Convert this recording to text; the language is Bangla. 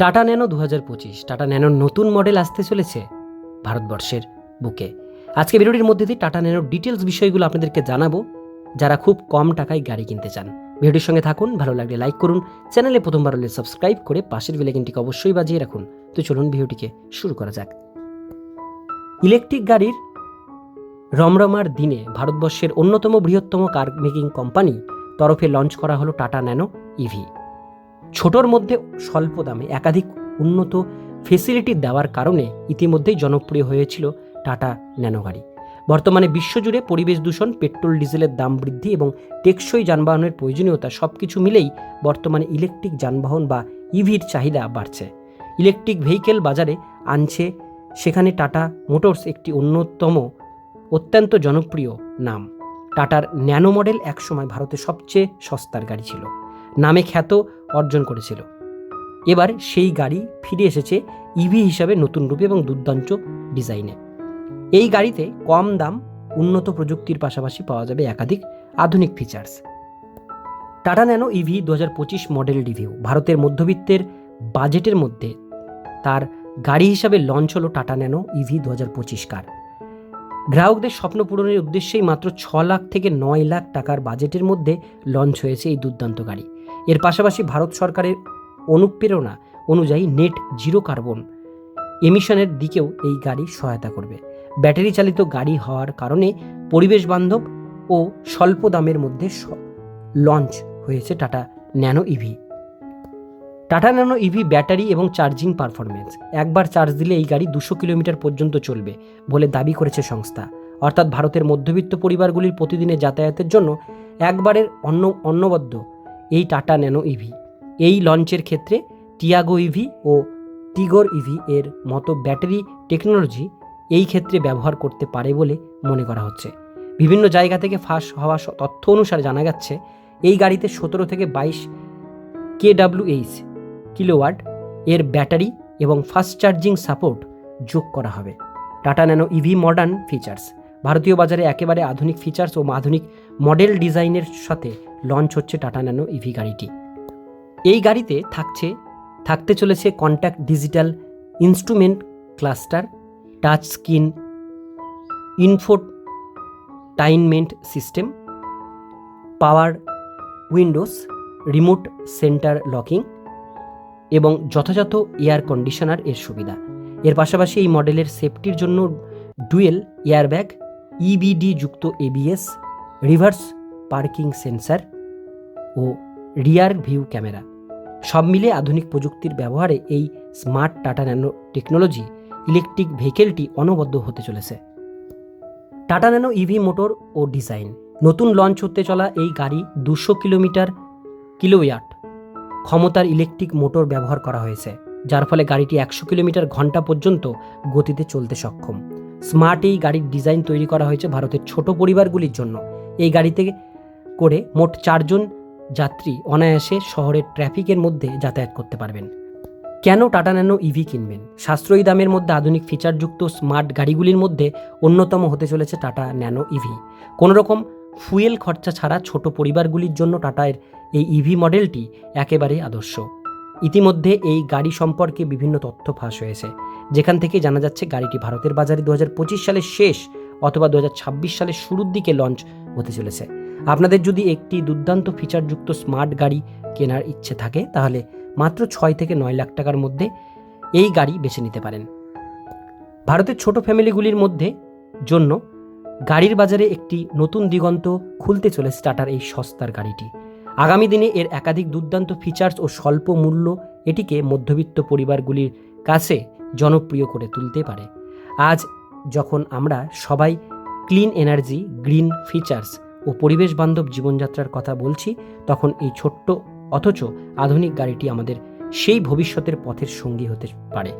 টাটা ন্যানো দু হাজার পঁচিশ, টাটা ন্যানোর নতুন মডেল আসতে চলেছে ভারতবর্ষের বুকে। আজকে ভিডিওটির মধ্যে দিয়ে টাটা ন্যানোর ডিটেলস বিষয়গুলো আপনাদেরকে জানাব। যারা খুব কম টাকায় গাড়ি কিনতে চান, ভিডিওটির সঙ্গে থাকুন, ভালো লাগলে লাইক করুন, চ্যানেলে প্রথমবার হলে সাবস্ক্রাইব করে পাশের বেলাইকিনটিকে অবশ্যই বাজিয়ে রাখুন। তো চলুন ভিডিওটিকে শুরু করা যাক। ইলেকট্রিক গাড়ির রমরমার দিনে ভারতবর্ষের অন্যতম বৃহত্তম কার মেকিং কোম্পানি তরফে লঞ্চ করা হলো টাটা ন্যানো ইভি। ছোটর মধ্যে স্বল্প দামে একাধিক উন্নত ফেসিলিটি দেওয়ার কারণে ইতিমধ্যেই জনপ্রিয় হয়েছিল টাটা ন্যানো গাড়ি। বর্তমানে বিশ্বজুড়ে পরিবেশ দূষণ, পেট্রোল, ডিজেলের দাম বৃদ্ধি এবং টেকসই যানবাহনের প্রয়োজনীয়তা সব কিছু মিলেই বর্তমানে ইলেকট্রিক যানবাহন বা ইভির চাহিদা বাড়ছে। ইলেকট্রিক ভেহিকেল বাজারে আনছে সেখানে টাটা মোটরস একটি অন্যতম অত্যন্ত জনপ্রিয় নাম। টাটার ন্যানো মডেল একসময় ভারতের সবচেয়ে সস্তার গাড়ি ছিল। নামে খ্যাত অর্জন করেছিল। এবার সেই গাড়ি ফিরে এসেছে ইভি হিসাবে নতুন রূপে এবং দুর্দান্ত ডিজাইনে। এই গাড়িতে কম দাম, উন্নত প্রযুক্তির পাশাপাশি পাওয়া যাবে একাধিক আধুনিক ফিচার্স টাটা ন্যানো ইভি দু হাজার পঁচিশ মডেল রিভিউ ভারতের মধ্যবিত্তের বাজেটের মধ্যে তার গাড়ি হিসাবে লঞ্চ হলো টাটা ন্যানো ইভি দু হাজার পঁচিশ কার গ্রাহকদের স্বপ্ন পূরণের উদ্দেশ্যেই মাত্র ছ লাখ থেকে নয় লাখ টাকার বাজেটের মধ্যে লঞ্চ হয়েছে এই দুর্দান্ত গাড়ি। এর পাশাপাশি ভারত সরকারের অনুপ্রেরণা অনুযায়ী নেট জিরো কার্বন এমিশনের দিকেও এই গাড়ি সহায়তা করবে। ব্যাটারি চালিত গাড়ি হওয়ার কারণে পরিবেশ বান্ধব ও স্বল্প দামের মধ্যে লঞ্চ হয়েছে Tata Nano EV Tata Nano EV battery এবং চার্জিং পারফরমেন্স একবার চার্জ দিলে এই গাড়ি দুশো কিলোমিটার পর্যন্ত চলবে বলে দাবি করেছে সংস্থা। অর্থাৎ ভারতের মধ্যবিত্ত পরিবারগুলির প্রতিদিনের যাতায়াতের জন্য একবারের অন্য অন্নবদ্ধ এই টাটা ন্যানো ইভি। এই লঞ্চের ক্ষেত্রে টিয়াগো ইভি ও টিগর ইভি এর মতো ব্যাটারি টেকনোলজি এই ক্ষেত্রে ব্যবহার করতে পারে বলে মনে করা হচ্ছে। বিভিন্ন জায়গা থেকে ফাঁস হওয়া তথ্য অনুসারে জানা যাচ্ছে, এই গাড়িতে সতেরো থেকে বাইশ কেডাব্লিউএইচ কিলোওয়াট এর ব্যাটারি এবং ফাস্ট চার্জিং সাপোর্ট যোগ করা হবে। Tata Nano EV modern features. ভারতীয় বাজারে একেবারে আধুনিক ফিচার্স ও আধুনিক মডেল ডিজাইনের সাথে লঞ্চ হচ্ছে টাটা ন্যানো ইভি গাড়িটি। এই গাড়িতে থাকছে, থাকতে চলেছে contact digital instrument cluster, touch screen, infotainment system, power windows, remote centre locking এবং যথাযথ এয়ার কন্ডিশনার এর সুবিধা। এর পাশাপাশি এই মডেলের সেফটির জন্য ডুয়েল এয়ারব্যাগ ইবিডি যুক্ত এবিএস রিভার্স পার্কিং সেন্সার ও রিয়ার ভিউ ক্যামেরা। সব মিলে আধুনিক প্রযুক্তির ব্যবহারে এই smart Tata Nano technology electric ভেহিকেলটি অনবদ্য হতে চলেছে। টাটা ন্যানো ইভি মোটর ও ডিজাইন। নতুন লঞ্চ হতে চলা এই গাড়ি দুশো কিলোমিটার কিলোওয়াট ক্ষমতার ইলেকট্রিক মোটর ব্যবহার করা হয়েছে, যার ফলে গাড়িটি একশো কিলোমিটার ঘণ্টা পর্যন্ত গতিতে চলতে সক্ষম। স্মার্ট এই গাড়ির ডিজাইন তৈরি করা হয়েছে ভারতের ছোট পরিবারগুলির জন্য। এই গাড়িতে করে মোট চারজন যাত্রী অনায়াসে শহরের ট্রাফিকের মধ্যে যাতায়াত করতে পারবেন। কেন টাটা ন্যানো ইভি কিনবেন? সাশ্রয়ী দামের মধ্যে আধুনিক ফিচারযুক্ত স্মার্ট গাড়িগুলির মধ্যে অন্যতম হতে চলেছে টাটা ন্যানো ইভি কোনোরকম ফুয়েল খরচা ছাড়া ছোট পরিবারগুলির জন্য টাটার এই ইভি মডেলটি একেবারে আদর্শ। ইতিমধ্যে এই গাড়ি সম্পর্কে বিভিন্ন তথ্য ফাঁস হয়েছে। যেখান থেকে জানা যাচ্ছে, গাড়িটি ভারতের বাজারে দু হাজার পঁচিশ সালের শেষ অথবা দু হাজার ছাব্বিশ সালের শুরুর দিকে লঞ্চ হতে চলেছে। আপনাদের যদি একটি দুর্দান্ত ফিচারযুক্ত স্মার্ট গাড়ি কেনার ইচ্ছে থাকে, তাহলে মাত্র ছয় থেকে নয় লাখ টাকার মধ্যে এই গাড়ি বেছে নিতে পারেন। ভারতের ছোট ফ্যামিলিগুলির মধ্যে জন্য গাড়ির বাজারে একটি নতুন দিগন্ত খুলতে চলেছে টাটার এই সস্তার গাড়িটি। আগামী দিনে এর একাধিক দুর্দান্ত ফিচার্স ও স্বল্প মূল্য এটিকে মধ্যবিত্ত পরিবারগুলির কাছে জনপ্রিয় করে তুলতে পারে। আজ যখন আমরা সবাই ক্লিন এনার্জি, গ্রিন ফিচার্স ও পরিবেশ বান্ধব জীবনযাত্রার কথা বলছি, তখন এই ছোট্ট অথচ আধুনিক গাড়িটি আমাদের সেই ভবিষ্যতের পথের সঙ্গী হতে পারে।